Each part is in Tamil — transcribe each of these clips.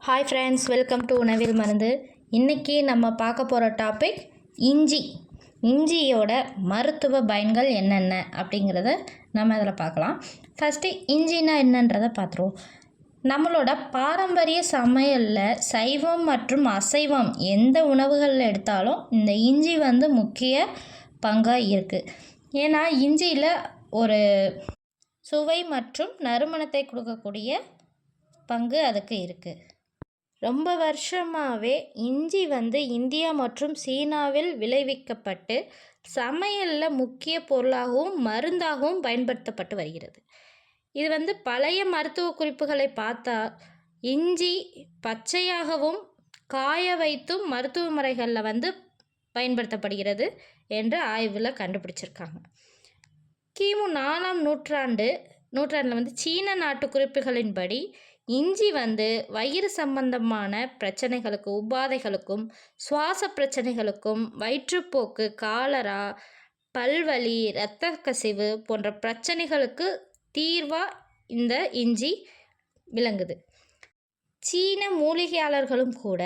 ஹாய் ஃப்ரெண்ட்ஸ் வெல்கம் டு உணவில் மருந்து. இன்றைக்கி நம்ம பார்க்க போகிற டாபிக் இஞ்சி. இஞ்சியோட மருத்துவ பயன்கள் என்னென்ன அப்படிங்கிறத நம்ம அதில் பார்க்கலாம். ஃபஸ்ட்டு இஞ்சினா என்னன்றதை பார்த்துருவோம். நம்மளோட பாரம்பரிய சமையலில் சைவம் மற்றும் அசைவம் எந்த உணவுகளில் எடுத்தாலும் இந்த இஞ்சி வந்து முக்கிய பங்காக இருக்குது ஏன்னா இஞ்சியில் ஒரு சுவை மற்றும் நறுமணத்தை கொடுக்கக்கூடிய பங்கு அதுக்கு இருக்குது ரொம்ப வருஷமாகவே இஞ்சி வந்து இந்தியா மற்றும் சீனாவில் விளைவிக்கப்பட்டு சமையலில் முக்கிய பொருளாகவும் மருந்தாகவும் பயன்படுத்தப்பட்டு வருகிறது. இது வந்து பழைய மருத்துவ குறிப்புகளை பார்த்தா இஞ்சி பச்சையாகவும் காய வைத்தும் மருத்துவ முறைகளில் வந்து பயன்படுத்தப்படுகிறது என்று ஆய்வில் கண்டுபிடிச்சிருக்காங்க. கிமு நாலாம் நூற்றாண்டு நூற்றாண்டில் வந்து சீன நாட்டு குறிப்புகளின்படி இஞ்சி வந்து வயிறு சம்பந்தமான பிரச்சனைகளுக்கு உபாதைகளுக்கும் சுவாச பிரச்சனைகளுக்கும் வயிற்றுப்போக்கு காலரா பல்வலி இரத்த கசிவு போன்ற பிரச்சனைகளுக்கு தீர்வாக இந்த இஞ்சி விளங்குது. சீன மூலிகையாளர்களும் கூட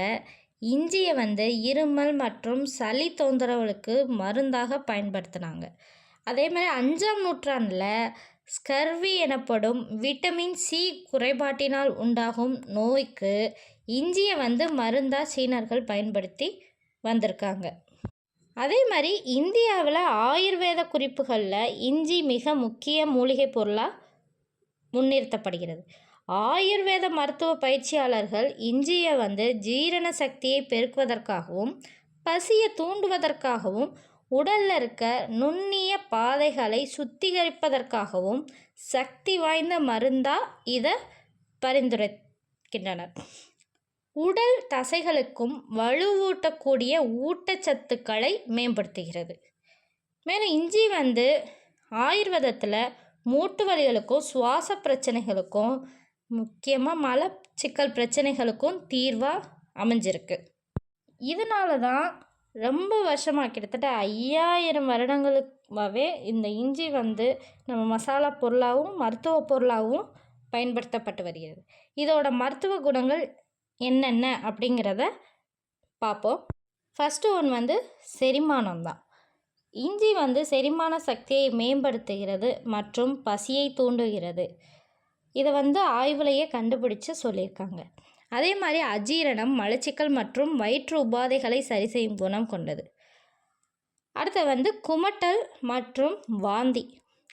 இஞ்சியை வந்து இருமல் மற்றும் சளி தொந்தரவுகளுக்கு மருந்தாக பயன்படுத்தினாங்க. அதே மாதிரி அஞ்சாம் நூற்றாண்டில் ஸ்கர்வி எனப்படும் விட்டமின் சி குறைபாட்டினால் உண்டாகும் நோய்க்கு இஞ்சியை வந்து மருந்தாக சீனர்கள் பயன்படுத்தி வந்திருக்காங்க. அதே மாதிரி இந்தியாவில் ஆயுர்வேத குறிப்புகளில் இஞ்சி மிக முக்கிய மூலிகை பொருளாக முன்னிறுத்தப்படுகிறது. ஆயுர்வேத மருத்துவ பயிற்சியாளர்கள் இஞ்சியை வந்து ஜீரண சக்தியை பெருக்குவதற்காகவும் பசியை தூண்டுவதற்காகவும் உடலில் இருக்க நுண்ணிய பாதைகளை சுத்திகரிப்பதற்காகவும் சக்தி வாய்ந்த மருந்தாக இதை பரிந்துரைக்கின்றனர். உடல் தசைகளுக்கும் வலுவூட்டக்கூடிய ஊட்டச்சத்துக்களை மேம்படுத்துகிறது. மேலும் இஞ்சி வந்து ஆயுர்வேதத்தில் மூட்டு வலிகளுக்கும் சுவாச பிரச்சனைகளுக்கும் முக்கியமாக மலச்சிக்கல் பிரச்சனைகளுக்கும் தீர்வாக அமைஞ்சிருக்கு. இதனால தான் ரொம்ப வருஷமாக கிட்டத்தட்ட ஐயாயிரம் வருடங்களுக்காகவே இந்த இஞ்சி வந்து நம்ம மசாலா பொருளாகவும் மருத்துவ பொருளாகவும் பயன்படுத்தப்பட்டு வருகிறது. இதோட மருத்துவ குணங்கள் என்னென்ன அப்படிங்கிறத பார்ப்போம். ஃபஸ்ட்டு ஒன் வந்து செரிமானம் தான். இஞ்சி வந்து செரிமான சக்தியை மேம்படுத்துகிறது மற்றும் பசியை தூண்டுகிறது. இதை வந்து ஆய்வுலையே கண்டுபிடிச்சு சொல்லியிருக்காங்க. அதே மாதிரி அஜீரணம் மலச்சிக்கல் மற்றும் வயிற்று உபாதைகளை சரி செய்யும் குணம் கொண்டது. அடுத்து வந்து குமட்டல் மற்றும் வாந்தி.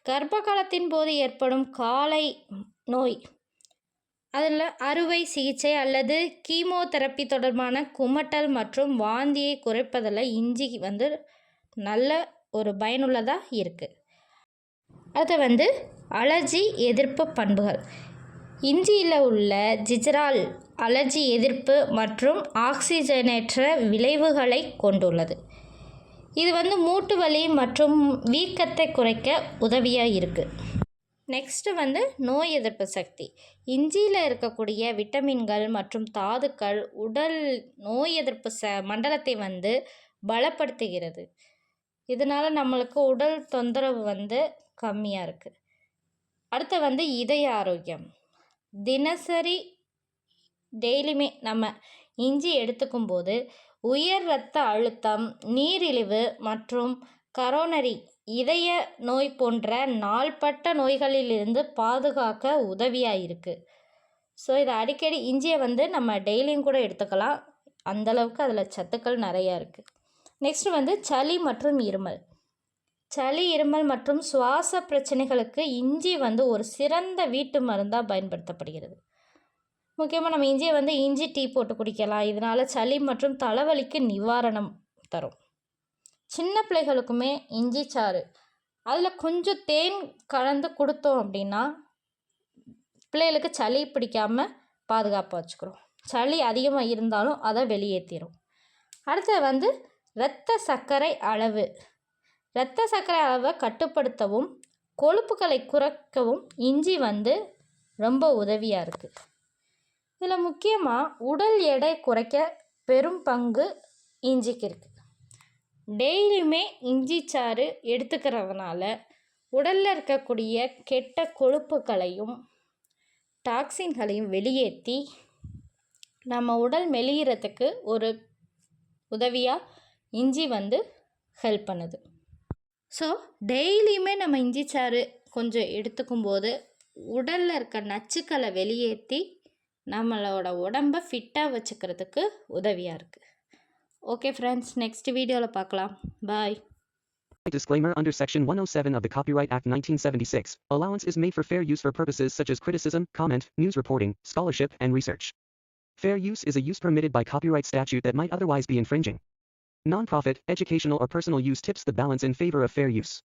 கர்ப்ப காலத்தின் போது ஏற்படும் காலை நோய். அதில் அறுவை சிகிச்சை அல்லது கீமோதெரப்பி தொடர்பான குமட்டல் மற்றும் வாந்தியை குறைப்பதில் இஞ்சி வந்து நல்ல ஒரு பயனுள்ளதாக இருக்குது அடுத்து வந்து அலர்ஜி எதிர்ப்பு பண்புகள். இஞ்சியில் உள்ள ஜிஜரால் அலர்ஜி எதிர்ப்பு மற்றும் ஆக்சிஜனேற்ற விளைவுகளை கொண்டுள்ளது. இது வந்து மூட்டு வலி மற்றும் வீக்கத்தை குறைக்க உதவியாக இருக்குது நெக்ஸ்ட்டு வந்து நோய் எதிர்ப்பு சக்தி. இஞ்சியில் இருக்கக்கூடிய விட்டமின்கள் மற்றும் தாதுக்கள் உடல் நோய் எதிர்ப்பு ச மண்டலத்தை வந்து பலப்படுத்துகிறது. இதனால் நம்மளுக்கு உடல் தொந்தரவு வந்து கம்மியாக இருக்குது அடுத்து வந்து இதய ஆரோக்கியம். தினசரி டெய்லியுமே நம்ம இஞ்சி எடுத்துக்கும் போது உயர் இரத்த அழுத்தம் நீரிழிவு மற்றும் கரோனரி இதய நோய் போன்ற நாள்பட்ட நோய்களிலிருந்து பாதுகாக்க உதவியாக இருக்குது ஸோ இதை அடிக்கடி இஞ்சியை வந்து நம்ம டெய்லியும் கூட எடுத்துக்கலாம். அந்தளவுக்கு அதில் சத்துக்கள் நிறையா இருக்குது நெக்ஸ்ட் வந்து சளி மற்றும் இருமல். சளி இருமல் மற்றும் சுவாச பிரச்சனைகளுக்கு இஞ்சி வந்து ஒரு சிறந்த வீட்டு மருந்தாக பயன்படுத்தப்படுகிறது. முக்கியமாக நம்ம இஞ்சியை வந்து இஞ்சி டீ போட்டு குடிக்கலாம். இதனால் சளி மற்றும் தலைவலிக்கு நிவாரணம் தரும். சின்ன பிள்ளைகளுக்குமே இஞ்சி சாறு அதில் கொஞ்சம் தேன் கலந்து கொடுத்தோம் அப்படின்னா பிள்ளைகளுக்கு சளி பிடிக்காம பாதுகாப்பாக வச்சுக்கிறோம். சளி அதிகமாக இருந்தாலும் அதை வெளியேற்றிடும் அடுத்தது வந்து இரத்த சர்க்கரை அளவு. இரத்த சர்க்கரை அளவை கட்டுப்படுத்தவும் கொழுப்புகளை குறைக்கவும் இஞ்சி வந்து ரொம்ப உதவியாக இருக்குது இதில் முக்கியமாக உடல் எடை குறைக்க பெரும் பங்கு இஞ்சிக்கு இருக்குது டெய்லியுமே இஞ்சி சாறு எடுத்துக்கிறதுனால உடலில் இருக்கக்கூடிய கெட்ட கொழுப்புகளையும் டாக்ஸின்களையும் வெளியேற்றி நம்ம உடல் மெலிகிறதுக்கு ஒரு உதவியாக இஞ்சி வந்து ஹெல்ப் பண்ணுது. ஸோ டெய்லியுமே நம்ம இஞ்சி சாறு கொஞ்சம் எடுத்துக்கும் போது உடலில் இருக்க நச்சுக்களை வெளியேற்றி நம்மளோட உடம்பை ஃபிட்டாக வச்சுக்கிறதுக்கு உதவியாக இருக்குது ஓகே ஃப்ரெண்ட்ஸ் நெக்ஸ்ட் வீடியோவில் பார்க்கலாம் பாய் Disclaimer Under Section 107 of the Copyright Act 1976, allowance is made for fair use for purposes such as criticism, comment, news reporting, scholarship, and research. Fair use is a use permitted by copyright statute that might otherwise be infringing. Non-profit, educational or personal use tips the balance in favor of fair use.